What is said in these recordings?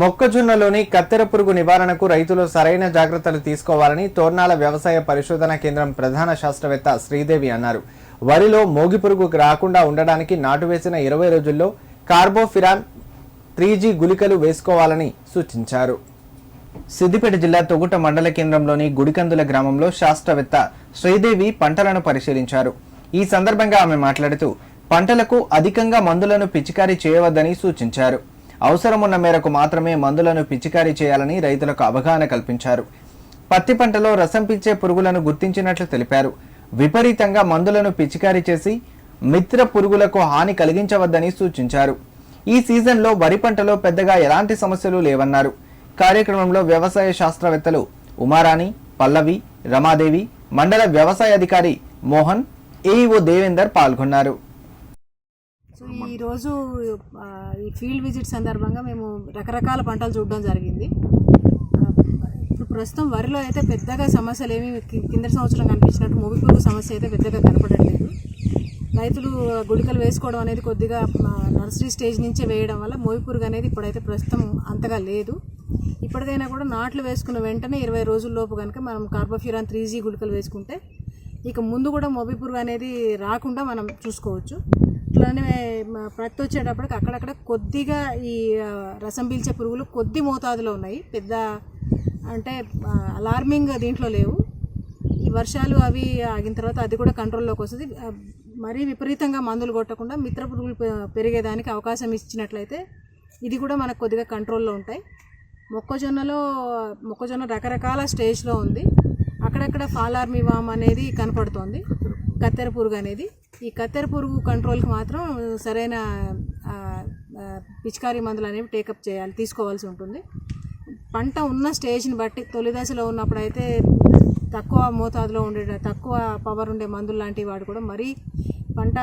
మొక్కజొన్నలోని కత్తెర పురుగు నివారణకు రైతులు సరైన జాగ్రత్తలు తీసుకోవాలని తోర్నాల వ్యవసాయ పరిశోధన కేంద్రం ప్రధాన శాస్త్రవేత్త శ్రీదేవి అన్నారు. వరిలో మోగి పురుగు రాకుండా ఉండడానికి నాటు వేసిన ఇరవై రోజుల్లో కార్బోఫిరాన్ త్రీ జీ గుళికలు వేసుకోవాలని సూచించారు. సిద్దిపేట జిల్లా తొగుట మండల కేంద్రంలోని గుడికందుల గ్రామంలో శాస్త్రవేత్త శ్రీదేవి పంటలను పరిశీలించారు. ఈ సందర్భంగా ఆమె మాట్లాడుతూ పంటలకు అధికంగా మందులను పిచికారీ చేయవద్దని సూచించారు. అవసరమున్న మేరకు మాత్రమే మందులను పిచికారీ చేయాలని రైతులకు అవగాహన కల్పించారు. పత్తి పంటలో రసం పిచ్చే పురుగులను గుర్తించినట్లు తెలిపారు. విపరీతంగా మందులను పిచికారీ చేసి మిత్ర పురుగులకు హాని కలిగించవద్దని సూచించారు. ఈ సీజన్లో వరి పంటలో పెద్దగా ఎలాంటి సమస్యలు లేవన్నారు. కార్యక్రమంలో వ్యవసాయ శాస్త్రవేత్తలు ఉమారాణి పల్లవి రమాదేవి మండల వ్యవసాయ అధికారి మోహన్ ఏఈఓ దేవేందర్ పాల్గొన్నారు. సో ఈరోజు ఈ ఫీల్డ్ విజిట్ సందర్భంగా మేము రకరకాల పంటలు చూడడం జరిగింది. ఇప్పుడు ప్రస్తుతం వరిలో అయితే పెద్దగా సమస్యలు ఏమి కి- కిందటి సంవత్సరం కనిపించినట్టు మొగి పురుగు సమస్య అయితే పెద్దగా కనపడట్లేదు. రైతులు గుళికలు వేసుకోవడం అనేది కొద్దిగా నర్సరీ స్టేజ్ నుంచే వేయడం వల్ల మొగి పురుగు అనేది ఇప్పుడైతే ప్రస్తుతం అంతగా లేదు. ఇప్పటికైనా కూడా నాట్లు వేసుకున్న వెంటనే ఇరవై రోజుల లోపు కనుక మనం కార్బోఫ్యూరాన్ త్రీ జీ గుళికలు వేసుకుంటే ఇక ముందు కూడా మొబి పురుగు అనేది రాకుండా మనం చూసుకోవచ్చు. అట్లానే ప్రతి వచ్చేటప్పటికి అక్కడక్కడ కొద్దిగా ఈ రసం పీల్చే పురుగులు కొద్ది మోతాదులో ఉన్నాయి. పెద్ద అంటే అలార్మింగ్ దీంట్లో లేవు. ఈ వర్షాలు అవి ఆగిన తర్వాత అది కూడా కంట్రోల్లోకి వస్తుంది. మరీ విపరీతంగా మందులు కొట్టకుండా మిత్ర పురుగులు పెరిగేదానికి అవకాశం ఇచ్చినట్లయితే ఇది కూడా మనకు కొద్దిగా కంట్రోల్లో ఉంటాయి. మొక్కజొన్నలో మొక్కజొన్న రకరకాల స్టేజ్లో ఉంది. అక్కడక్కడ ఫాలార్మి వామ్ అనేది కనపడుతోంది. కత్తెర పురుగు అనేది. ఈ కత్తెర పురుగు కంట్రోల్కి మాత్రం సరైన పిచికారీ మందులు అనేవి టేకప్ చేయాలి తీసుకోవాల్సి ఉంటుంది. పంట ఉన్న స్టేజ్ని బట్టి తొలి దశలో ఉన్నప్పుడు అయితే తక్కువ మోతాదులో ఉండే తక్కువ పవర్ ఉండే మందులు లాంటివి వాడు కూడా మరీ పంట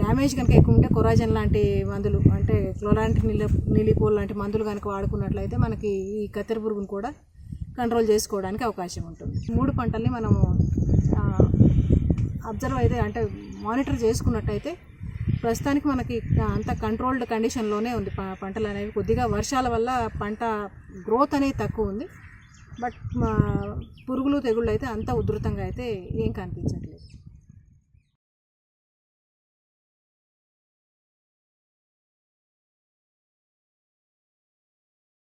డ్యామేజ్ కనుక ఎక్కువ ఉంటే కొరాజన్ లాంటి మందులు అంటే క్లోరాంటి నిల నిలిపోల్ లాంటి మందులు కనుక వాడుకున్నట్లయితే మనకి ఈ కత్తెర పురుగును కూడా కంట్రోల్ చేసుకోవడానికి అవకాశం ఉంటుంది. మూడు పంటల్ని మనము అబ్జర్వ్ అయితే అంటే మానిటర్ చేసుకున్నట్టయితే ప్రస్తుతానికి మనకి అంత కంట్రోల్డ్ కండిషన్లోనే ఉంది. ప- పంటలు అనేవి కొద్దిగా వర్షాల వల్ల పంట గ్రోత్ అనేది తక్కువ ఉంది. బట్ మా పురుగులు తెగుళ్ళు అయితే అంత ఉధృతంగా అయితే ఏం కనిపించట్లేదు.